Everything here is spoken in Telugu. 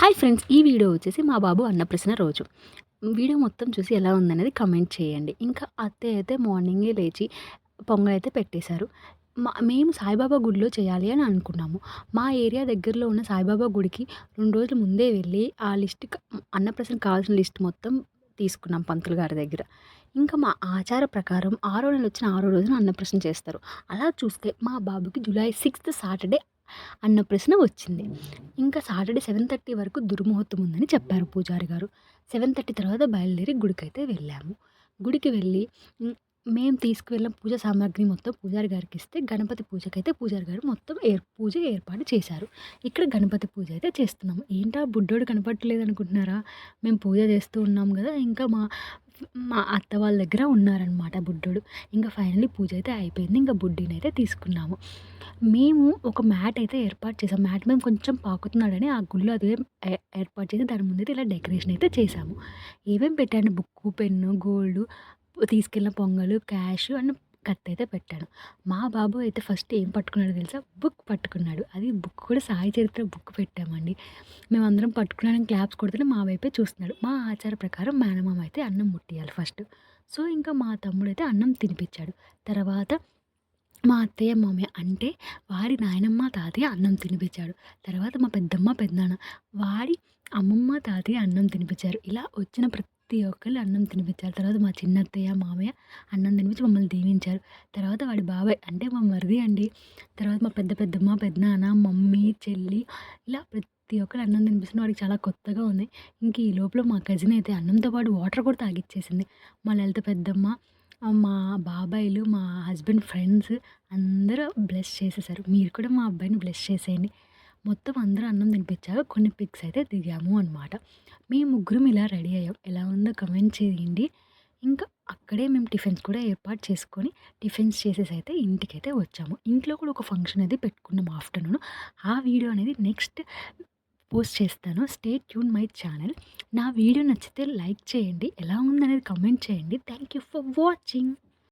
హాయ్ ఫ్రెండ్స్ ఈ వీడియో వచ్చేసి మా బాబు అన్నప్రసన్న రోజు. వీడియో మొత్తం చూసి ఎలా ఉందనేది కమెంట్ చేయండి. ఇంకా అత్తయ్య అయితే మార్నింగే లేచి పొంగల్ అయితే పెట్టేశారు. మా మేము సాయిబాబా గుడిలో చేయాలి అని అనుకున్నాము. మా ఏరియా దగ్గరలో ఉన్న సాయిబాబా గుడికి రెండు రోజుల ముందే వెళ్ళి ఆ లిస్ట్ అన్నప్రసన్న కావాల్సిన లిస్ట్ మొత్తం తీసుకున్నాం పంతులు గారి దగ్గర. ఇంకా మా ఆచార ప్రకారం ఆరో నెలలు వచ్చిన ఆరో రోజున అన్నప్రసన చేస్తారు. అలా చూస్తే మా బాబుకి జూలై సిక్స్త్ సాటర్డే అన్న ప్రశ్న వచ్చింది. ఇంకా సాటర్డే సెవెన్ థర్టీ వరకు దుర్ముహూర్తం ఉందని చెప్పారు పూజారి గారు. సెవెన్ థర్టీ తర్వాత బయలుదేరి గుడికైతే వెళ్ళాము. గుడికి వెళ్ళి మేము తీసుకువెళ్ళిన పూజ సామాగ్రి మొత్తం పూజారి గారికి ఇస్తే గణపతి పూజకైతే పూజారి గారు మొత్తం ఏర్ పూజ ఏర్పాటు చేశారు. ఇక్కడ గణపతి పూజ అయితే చేస్తున్నాము. ఏంటా బుడ్డోడు కనపడలేదు అనుకుంటున్నారా? మేము పూజ చేస్తూ ఉన్నాం కదా ఇంకా మా మా అత్త వాళ్ళ దగ్గర ఉన్నారనమాట బుడ్డోడు. ఇంకా ఫైనల్లీ పూజ అయితే అయిపోయింది. ఇంకా బుడ్డిని అయితే తీసుకున్నాము. మేము ఒక మ్యాట్ అయితే ఏర్పాటు చేసాం. మ్యాట్ మేము కొంచెం పాకుతున్నాడని ఆ గుళ్ళు అదే ఏ- ఏర్పాటు చేసి దాని ముందైతే ఇలా డెకరేషన్ అయితే చేసాము. ఏమేమి పెట్టాను? బుక్కు పెన్ను గోల్డ్ తీసుకెళ్ళిన పొంగలు క్యాష్ అండ్ కత్తి అయితే పెట్టాను. మా బాబు అయితే ఫస్ట్ ఏం పట్టుకున్నాడో తెలుసా? బుక్ పట్టుకున్నాడు. అది బుక్ కూడా సాయి చరిత్ర బుక్ పెట్టామండి. మేమందరం పట్టుకున్నాను క్లాప్స్ కొడితే మా వైపే చూస్తున్నాడు. మా ఆచార ప్రకారం మేనమామ అయితే అన్నం ముట్టియాలి ఫస్ట్. సో ఇంకా మా తమ్ముడు అయితే అన్నం తినిపించాడు. తర్వాత మా అత్తయ్య మామయ్య అంటే వారి నాయనమ్మ తాతయ్య అన్నం తినిపించాడు. తర్వాత మా పెద్దమ్మ పెద్దనాన్న వారి అమ్మమ్మ తాతయ్య అన్నం తినిపించారు. ఇలా వచ్చిన ప్రతి ప్రతి ఒక్కళ్ళు అన్నం తినిపించారు తర్వాత మా చిన్నత్తయ్య మామయ్య అన్నం తినిపించి మమ్మల్ని దీవించారు. తర్వాత వాడి బాబాయ్ అంటే మా మరిది అండి. తర్వాత మా పెద్ద పెద్దమ్మ పెద్దనాన్న మమ్మీ చెల్లి ఇలా ప్రతి ఒక్కరు అన్నం తినిపిస్తున్న వాడికి చాలా కొత్తగా ఉంది. ఇంక ఈ లోపల మా కజిన్ అయితే అన్నంతో పాటు వాటర్ కూడా తాగిచ్చేసింది. మా లలిత పెద్దమ్మ మా బాబాయిలు మా హస్బెండ్ ఫ్రెండ్స్ అందరూ బ్లెస్ చేసేసారు. మీరు కూడా మా అబ్బాయిని బ్లెస్ చేసేయండి. మొత్తం అందరూ అన్నం తినిపించాక కొన్ని పిక్స్ అయితే దిగాము అనమాట మేము ముగ్గురం ఇలా రెడీ అయ్యాం. ఎలా ఉందో కమెంట్ చేయండి. ఇంకా అక్కడే మేము టిఫిన్స్ కూడా ఏర్పాటు చేసుకొని టిఫిన్స్ చేసేసి అయితే ఇంటికైతే వచ్చాము. ఇంట్లో కూడా ఒక ఫంక్షన్ అనేది పెట్టుకున్నాం ఆఫ్టర్నూన్. ఆ వీడియో అనేది నెక్స్ట్ పోస్ట్ చేస్తాను. Stay tune my channel. నా వీడియో నచ్చితే లైక్ చేయండి. ఎలా ఉందనేది కమెంట్ చేయండి. Thank you for watching.